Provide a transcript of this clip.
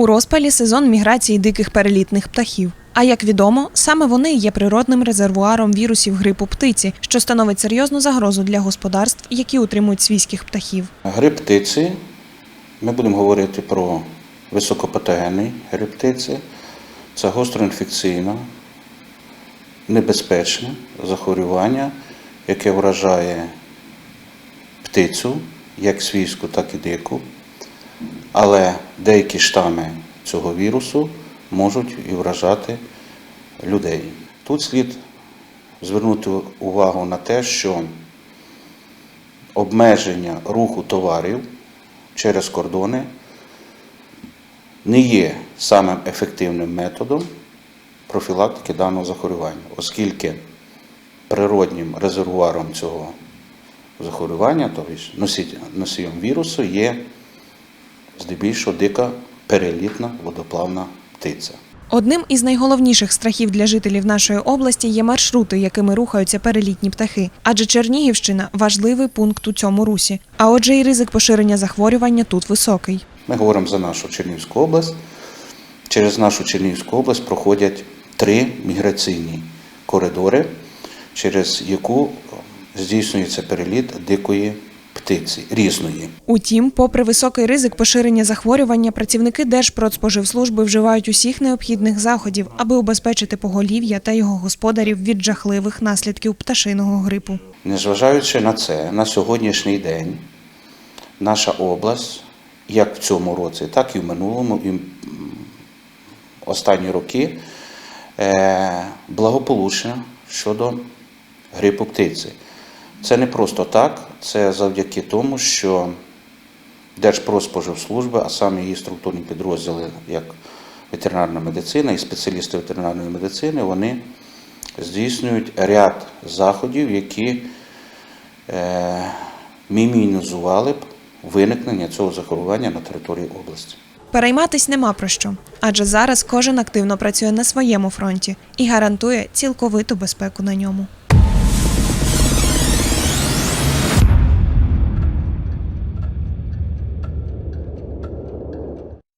У розпалі сезон міграції диких перелітних птахів. А як відомо, саме вони є природним резервуаром вірусів грипу птиці, що становить серйозну загрозу для господарств, які утримують свійських птахів. Грип птиці. Ми будемо говорити про високопатогенний грип птиці. Це гостроінфекційне, небезпечне захворювання, яке вражає птицю, як свійську, так і дику. Але деякі штами цього вірусу можуть і вражати людей. Тут слід звернути увагу на те, що обмеження руху товарів через кордони не є самим ефективним методом профілактики даного захворювання, оскільки природнім резервуаром цього захворювання, тобто носієм вірусу, є здебільшого дика перелітна водоплавна птиця. Одним із найголовніших страхів для жителів нашої області є маршрути, якими рухаються перелітні птахи. Адже Чернігівщина важливий пункт у цьому русі. А отже, і ризик поширення захворювання тут високий. Ми говоримо за нашу Чернігівську область. Через нашу Чернігівську область проходять три міграційні коридори, через яку здійснюється переліт дикої птиці різної. Утім, попри високий ризик поширення захворювання, працівники Держпродспоживслужби вживають усіх необхідних заходів, аби убезпечити поголів'я та його господарів від жахливих наслідків пташиного грипу. Незважаючи на це, на сьогоднішній день наша область, як в цьому році, так і в минулому, і останні роки, е, благополучна щодо грипу птиці. Це не просто так, це завдяки тому, що Держпродспоживслужба, а саме її структурні підрозділи, як ветеринарна медицина і спеціалісти ветеринарної медицини, вони здійснюють ряд заходів, які е, мінімізували б виникнення цього захворювання на території області. Перейматись нема про що, адже зараз кожен активно працює на своєму фронті і гарантує цілковиту безпеку на ньому.